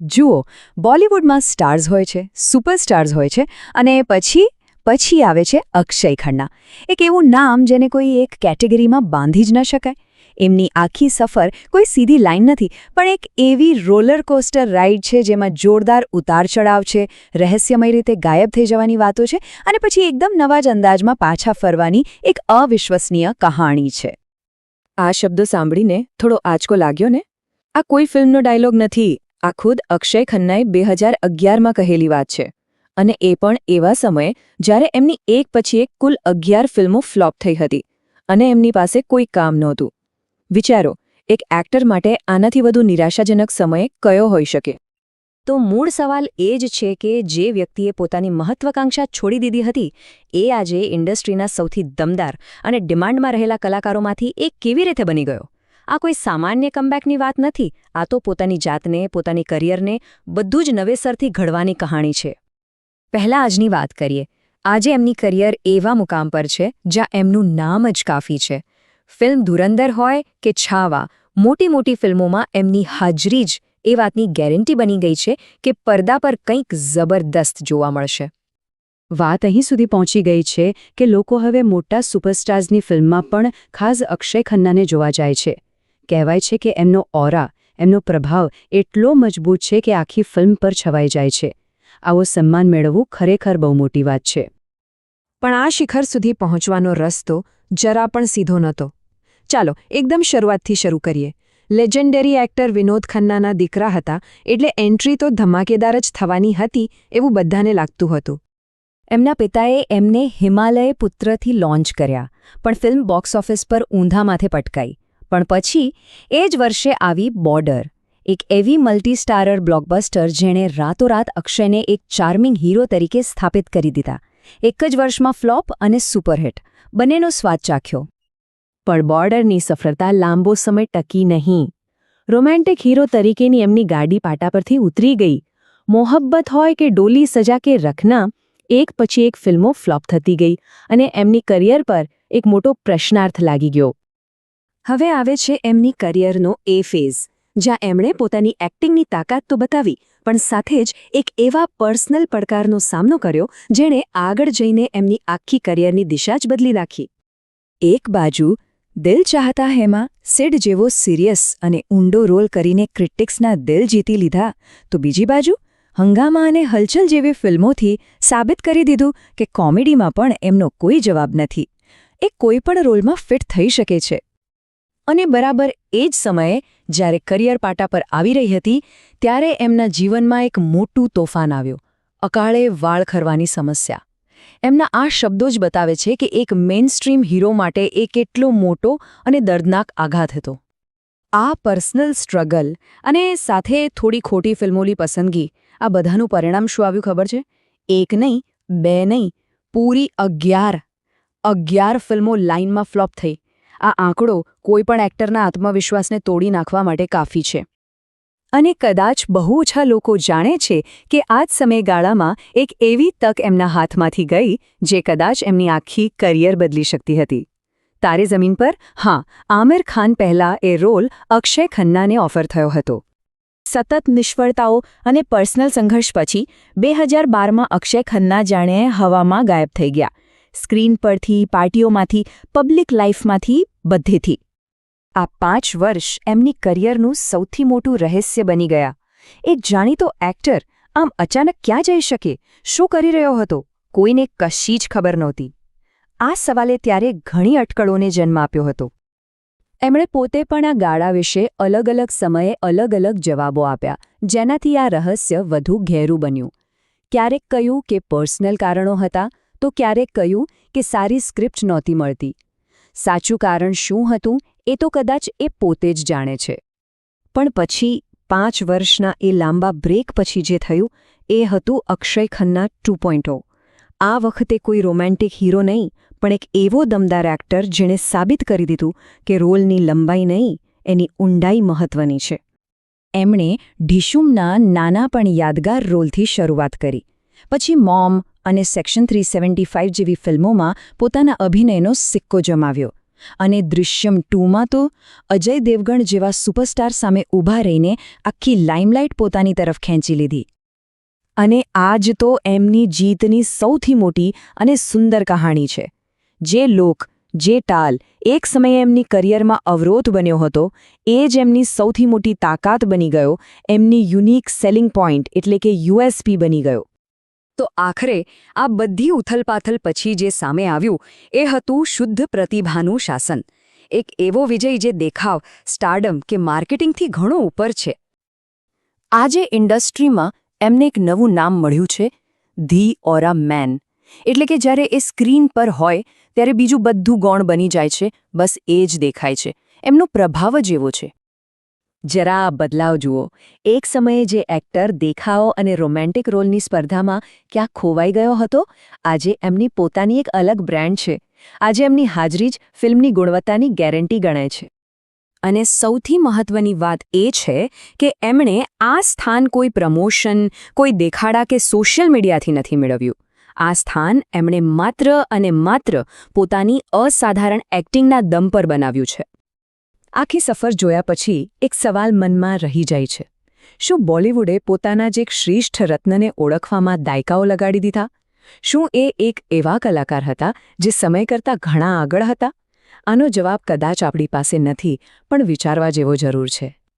જુઓ, બોલિવૂડમાં સ્ટાર્સ હોય છે, સુપરસ્ટાર્સ હોય છે અને પછી પછી આવે છે અક્ષય ખન્ના. એક એવું નામ જેને કોઈ એક કેટેગરીમાં બાંધી જ ન શકાય. એમની આખી સફર કોઈ સીધી લાઈન નથી, પણ એક એવી રોલર કોસ્ટર રાઇડ છે જેમાં જોરદાર ઉતાર ચડાવ છે, રહસ્યમય રીતે ગાયબ થઈ જવાની વાતો છે અને પછી એકદમ નવા જ અંદાજમાં પાછા ફરવાની એક અવિશ્વસનીય કહાણી છે. આ શબ્દો સાંભળીને થોડો આંચકો લાગ્યો ને? આ કોઈ ફિલ્મનો ડાયલોગ નથી. આ ખુદ અક્ષય ખન્નાએ બે હજાર અગિયારમાં કહેલી વાત છે. અને એ પણ એવા સમયે જ્યારે એમની એક પછી એક કુલ અગિયાર ફિલ્મો ફ્લોપ થઈ હતી અને એમની પાસે કોઈ કામ નહોતું. વિચારો, એક એક્ટર માટે આનાથી વધુ નિરાશાજનક સમય કયો હોઈ શકે? તો મૂળ સવાલ એ જ છે કે જે વ્યક્તિએ પોતાની મહત્વાકાંક્ષા છોડી દીધી હતી, એ આજે ઇન્ડસ્ટ્રીના સૌથી દમદાર અને ડિમાન્ડમાં રહેલા કલાકારોમાંથી એક કેવી રીતે બની ગયો? આ કોઈ સામાન્ય કમબેકની વાત નથી. આ તો પોતાની જાતને, પોતાની કરિયરને બધું જ નવેસરથી ઘડવાની કહાણી છે. પહેલા આજની વાત કરીએ. આજે એમની કરિયર એવા મુકામ પર છે, જ્યાં એમનું નામ જ કાફી છે. ફિલ્મ ધુરંદર હોય કે છાવા મોટી મોટી ફિલ્મોમાં એમની હાજરી જ એ વાતની ગેરંટી બની ગઈ છે કે પડદા પર કંઈક જબરદસ્ત જોવા મળશે. વાત અહીં સુધી પહોંચી ગઈ છે કે લોકો હવે મોટા સુપરસ્ટાર્સની ફિલ્મમાં પણ ખાસ અક્ષય ખન્નાને જોવા જાય છે. કહેવાય છે કે એમનો ઓરા એમનો પ્રભાવ એટલો મજબૂત છે કે આખી ફિલ્મ પર છવાઈ જાય છે. આવો સન્માન મેળવવું ખરેખર બહુ મોટી વાત છે. પણ આ શિખર સુધી પહોંચવાનો રસ્તો જરા પણ સીધો નહોતો. ચાલો એકદમ શરૂઆતથી શરૂ કરીએ. લેજેન્ડરી એક્ટર વિનોદ ખન્નાના દીકરા હતા એટલે એન્ટ્રી તો ધમાકેદાર જ થવાની હતી એવું બધાને લાગતું હતું. એમના પિતાએ એમને હિમાલય પુત્રથી લોન્ચ કર્યા પણ ફિલ્મ બોક્સ ઓફિસ પર ઊંધા માથે પટકાઈ. પણ પછી એ જ વર્ષે આવી બોર્ડર, એક એવી મલ્ટીસ્ટારર બ્લોકબસ્ટર જેણે રાતોરાત અક્ષયને એક ચાર્મિંગ હીરો તરીકે સ્થાપિત કરી દીધા. એક જ વર્ષમાં ફ્લોપ અને સુપરહિટ, બંનેનો સ્વાદ ચાખ્યો. પણ બોર્ડરની સફળતા લાંબો સમય ટકી નહીં. રોમેન્ટિક હીરો તરીકેની એમની ગાડી પાટા પરથી ઉતરી ગઈ. મોહબ્બત હોય કે ડોલી સજા કે રખના, એક પછી એક ફિલ્મો ફ્લોપ થતી ગઈ અને એમની કરિયર પર એક મોટો પ્રશ્નાર્થ લાગી ગયો. હવે આવે છે એમની કરિયરનો એ ફેઝ, જ્યાં એમણે પોતાની એક્ટિંગની તાકાત તો બતાવી, પણ સાથે જ એક એવા પર્સનલ પડકારનો સામનો કર્યો, જેણે આગળ જઈને એમની આખી કરિયરની દિશા જ બદલી નાખી. એક બાજુ, દિલ ચાહતા હેમાં, સિડ જેવો સિરિયસ અને ઊંડો રોલ કરીને ક્રિટિક્સના દિલ જીતી લીધા, તો બીજી બાજુ, હંગામા અને હલચલ જેવી ફિલ્મોથી સાબિત કરી દીધું કે કોમેડીમાં પણ એમનો કોઈ જવાબ નથી. એ કોઈપણ રોલમાં ફિટ થઈ શકે છે. અને બરાબર એ જ સમયે જ્યારે કરિયર પાટા પર આવી રહી હતી, ત્યારે એમના જીવનમાં એક મોટું તોફાન આવ્યું, અકાળે વાળ ખરવાની સમસ્યા. એમના આ શબ્દો જ બતાવે છે કે એક મેઇનસ્ટ્રીમ હીરો માટે એ કેટલો મોટો અને દર્દનાક આઘાત હતો. આ પર્સનલ સ્ટ્રગલ અને સાથે થોડી ખોટી ફિલ્મોની પસંદગી, આ બધાનું પરિણામ શું આવ્યું ખબર છે? એક નહીં, બે નહીં, પૂરી અગિયાર અગિયાર ફિલ્મો લાઇનમાં ફ્લોપ થઈ. આ આંકડો કોઈપણ એક્ટરના આત્મવિશ્વાસને તોડી નાખવા માટે કાફી છે. અને કદાચ બહુ ઓછા લોકો જાણે છે કે આ જ સમયગાળામાં એક એવી તક એમના હાથમાંથી ગઈ, જે કદાચ એમની આખી કરિયર બદલી શકતી હતી. તારે જમીન પર? હા, આમિર ખાન પહેલા એ રોલ અક્ષય ખન્નાને ઓફર થયો હતો. સતત નિષ્ફળતાઓ અને પર્સનલ સંઘર્ષ પછી, બે હજાર બારમાં અક્ષય ખન્ના જાણે હવામાં ગાયબ થઈ ગયા. સ્ક્રીન પરથી, પાર્ટીઓમાંથી, પબ્લિક લાઇફમાંથી બધેથી. આ પાંચ વર્ષ એમની કરિયરનું સૌથી મોટું રહસ્ય બની ગયા. એક જાણીતો એક્ટર આમ અચાનક ક્યાં જઈ શકે? શું કરી રહ્યો હતો? કોઈને કશી જ ખબર નહોતી. આ સવાલે ત્યારે ઘણી અટકળોને જન્મ આપ્યો હતો. એમણે પોતે પણ આ ગાળા વિશે અલગ અલગ સમયે અલગ અલગ જવાબો આપ્યા, જેનાથી આ રહસ્ય વધુ ઘેરું બન્યું. ક્યારેક કહ્યું કે પર્સનલ કારણો હતા તો ક્યારેક કહ્યું કે સારી સ્ક્રિપ્ટ નહોતી મળતી. સાચું કારણ શું હતું એ તો કદાચ એ પોતે જ જાણે છે. પણ પછી પાંચ વર્ષના એ લાંબા બ્રેક પછી જે થયું, એ હતું અક્ષય ખન્ના ટુ પોઈન્ટો. આ વખતે કોઈ રોમેન્ટિક હીરો નહીં, પણ એક એવો દમદાર એક્ટર જેણે સાબિત કરી દીધું કે રોલની લંબાઈ નહીં, એની ઊંડાઈ મહત્વની છે. એમણે ઢીશુમના નાના પણ યાદગાર રોલથી શરૂઆત કરી. પછી મોમ અને સેક્શન થ્રી જેવી ફિલ્મોમાં પોતાના અભિનયનો સિક્કો જમાવ્યો. અને દૃશ્યમ ટુમાં તો અજય દેવગણ જેવા સુપરસ્ટાર સામે ઊભા રહીને આખી લાઇમલાઇટ પોતાની તરફ ખેંચી લીધી. અને આ જ તો એમની જીતની સૌથી મોટી અને સુંદર કહાણી છે. જે લોક, જે ટાલ, એક સમયે એમની કરિયરમાં અવરોધ બન્યો હતો, એ જ એમની સૌથી મોટી તાકાત બની ગયો, એમની યુનિક સેલિંગ પોઈન્ટ એટલે કે યુએસપી બની ગયો. તો આખરે આ બધી ઉથલપાથલ પછી જે સામે આવ્યું, એ હતું શુદ્ધ પ્રતિભાનું શાસન. એક એવો વિજય જે દેખાવ સ્ટાર્ડમ કે માર્કેટિંગથી ઘણો ઉપર છે. આજે ઇન્ડસ્ટ્રીમાં એમને એક નવું નામ મળ્યું છે, ધી ઓરા મેન. એટલે કે જ્યારે એ સ્ક્રીન પર હોય, ત્યારે બીજું બધું ગૌણ બની જાય છે, બસ એ જ દેખાય છે. એમનો પ્રભાવ જ એવો છે. જરા આ બદલાવ જુઓ. એક સમયે જે એક્ટર દેખાવો અને રોમેન્ટિક રોલની સ્પર્ધામાં ક્યાંક ખોવાઈ ગયો હતો, આજે એમની પોતાની એક અલગ બ્રાન્ડ છે. આજે એમની હાજરી જ ફિલ્મની ગુણવત્તાની ગેરંટી ગણાય છે. અને સૌથી મહત્વની વાત એ છે કે એમણે આ સ્થાન કોઈ પ્રમોશન, કોઈ દેખાડા કે સોશિયલ મીડિયાથી નથી મેળવ્યું. આ સ્થાન એમણે માત્ર અને માત્ર પોતાની અસાધારણ એક્ટિંગના દમ પર બનાવ્યું છે. આખી સફર જોયા પછી એક સવાલ મનમાં રહી જાય છે. શું બોલિવૂડે પોતાના જ એક શ્રેષ્ઠ રત્નને ઓળખવામાં દાયકાઓ લગાડી દીધા? શું એ એક એવા કલાકાર હતા જે સમય કરતાં ઘણા આગળ હતા? આનો જવાબ કદાચ આપણી પાસે નથી, પણ વિચારવા જેવો જરૂર છે.